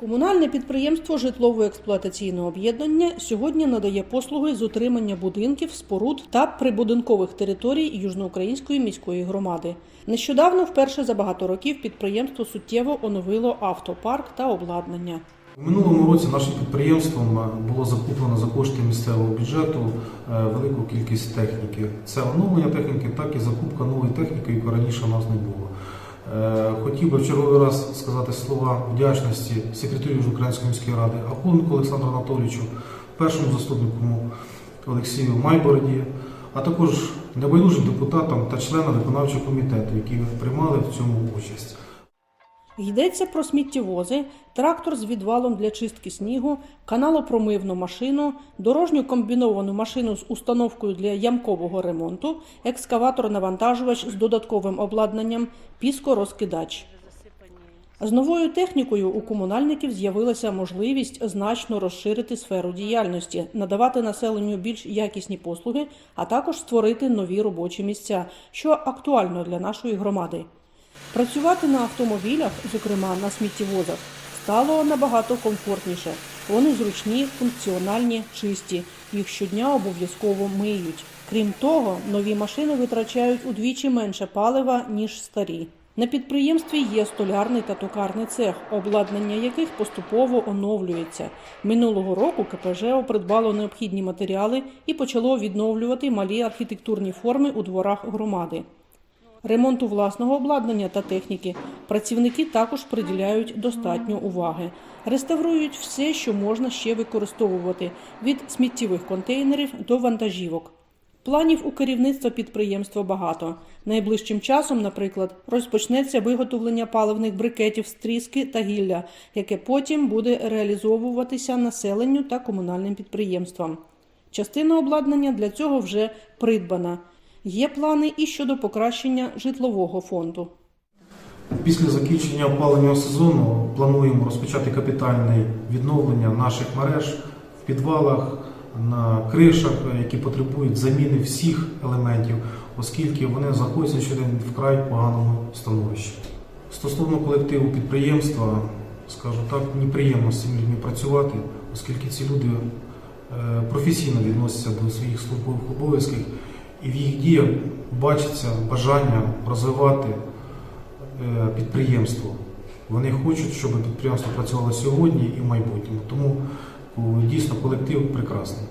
Комунальне підприємство житлово-експлуатаційне об'єднання сьогодні надає послуги з утримання будинків, споруд та прибудинкових територій Южноукраїнської міської громади. Нещодавно, вперше за багато років, підприємство суттєво оновило автопарк та обладнання. У минулому році нашим підприємством е, було закуплено за кошти місцевого бюджету е, велику кількість техніки. Це оновлення техніки, так і закупка нової техніки, якої раніше у нас не було. Е, Хотів би в черговий раз сказати слова вдячності секретарю Української міської ради Акунку Олександру Анатолійовичу, першому заступнику Олексію Майбороді, а також небайдужим депутатам та членам виконавчого комітету, які приймали в цьому участь. Йдеться про сміттєвози, трактор з відвалом для чистки снігу, каналопромивну машину, дорожню комбіновану машину з установкою для ямкового ремонту, екскаватор-навантажувач з додатковим обладнанням, піскорозкидач. З новою технікою у комунальників з'явилася можливість значно розширити сферу діяльності, надавати населенню більш якісні послуги, а також створити нові робочі місця, що актуально для нашої громади. Працювати на автомобілях, зокрема на сміттєвозах, стало набагато комфортніше. Вони зручні, функціональні, чисті. Їх щодня обов'язково миють. Крім того, нові машини витрачають удвічі менше палива, ніж старі. На підприємстві є столярний та токарний цех, обладнання яких поступово оновлюється. Минулого року КПЖ придбало необхідні матеріали і почало відновлювати малі архітектурні форми у дворах громади. Ремонту власного обладнання та техніки працівники також приділяють достатньо уваги. Реставрують все, що можна ще використовувати від сміттєвих контейнерів до вантажівок. Планів у керівництва підприємства багато. Найближчим часом, наприклад, розпочнеться виготовлення паливних брикетів з тріски та гілля, яке потім буде реалізовуватися населенню та комунальним підприємствам. Частина обладнання для цього вже придбана. Є плани і щодо покращення житлового фонду. Після закінчення опалення сезону плануємо розпочати капітальне відновлення наших мереж в підвалах, на кришах, які потребують заміни всіх елементів, оскільки вони знаходяться щодень вкрай поганому становищі. Стосовно колективу підприємства, скажу так, мені приємно з цими людьми працювати, оскільки ці люди е, професійно відносяться до своїх службових обов'язків, і в їх діях бачиться бажання розвивати е, підприємство. Вони хочуть, щоб підприємство працювало сьогодні і в майбутньому. Тому дійсно колектив прекрасний.